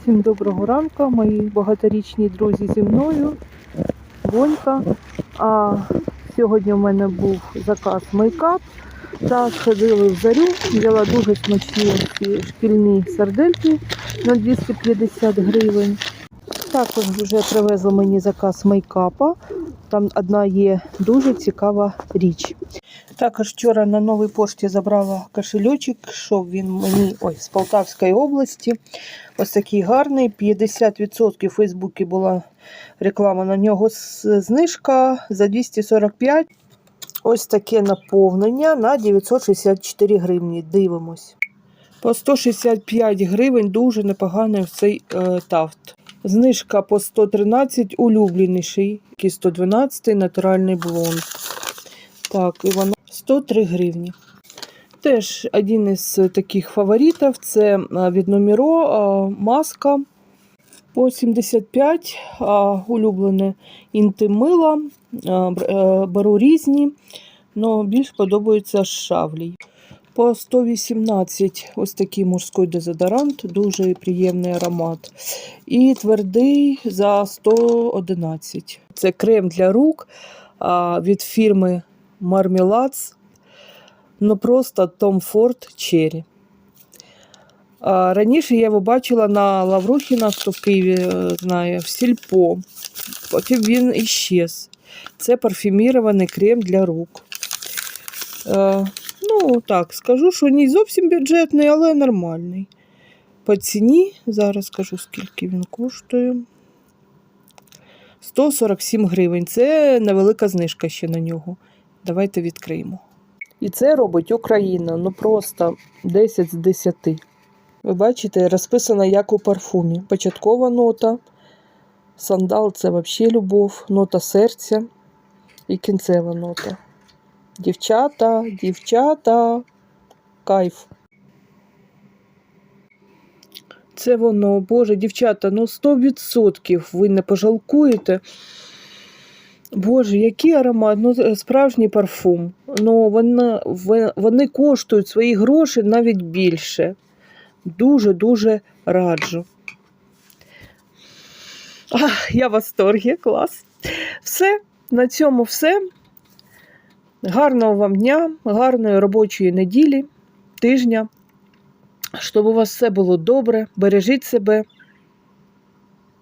Всім доброго ранку, мої багаторічні друзі зі мною. Бонька. А сьогодні в мене був заказ мейкап. Так, ходили в зарю, взяла дуже смачні шкільні сардельки на 250 гривень. Також вже привезли мені заказ мейкапа. Там одна є дуже цікава річ. Також вчора на новій пошті забрала кошельочок, йшов він мені ой, з Полтавської області. Ось такий гарний. 50% у Фейсбуці була реклама на нього знижка за 245. Ось таке наповнення на 964 гривні. Дивимось. По 165 гривень дуже непоганий цей е, тафт. Знижка по 113 улюбленіший, який 112 натуральний блонд. Так, і вона 103 гривні. Теж один із таких фаворитів це від Номіро маска по 75, улюблене інтимила. Е, Беру різні, але більш подобається шавлій. По 118 ось такий мужський дезодорант, дуже приємний аромат. І твердий за 111. Це крем для рук від фірми Marmelads. Ну просто Tom Ford Cherry. Раніше я його бачила на Лаврухіна, хто в Києві е, знає, в Сільпо. Потім він іщез. Це парфюмірований крем для рук. Ну, так, скажу, що не зовсім бюджетний, але нормальний. По ціні, зараз скажу, скільки він коштує. 147 гривень. Це невелика знижка ще на нього. Давайте відкриємо. І це робить Україна, ну просто 10 з 10. Ви бачите, розписано як у парфумі. Початкова нота, сандал це взагалі любов, нота серця і кінцева нота. Дівчата, дівчата, кайф. Це воно, Боже, дівчата, ну 100% ви не пожалкуєте. Боже, який аромат, ну е, справжній парфум. Ну, вони, вони коштують свої гроші навіть більше. Дуже-дуже раджу. Ах, я в восторгі, клас. Все, на цьому все. Гарного вам дня, гарної робочої неділі, тижня. Щоб у вас все було добре, бережіть себе.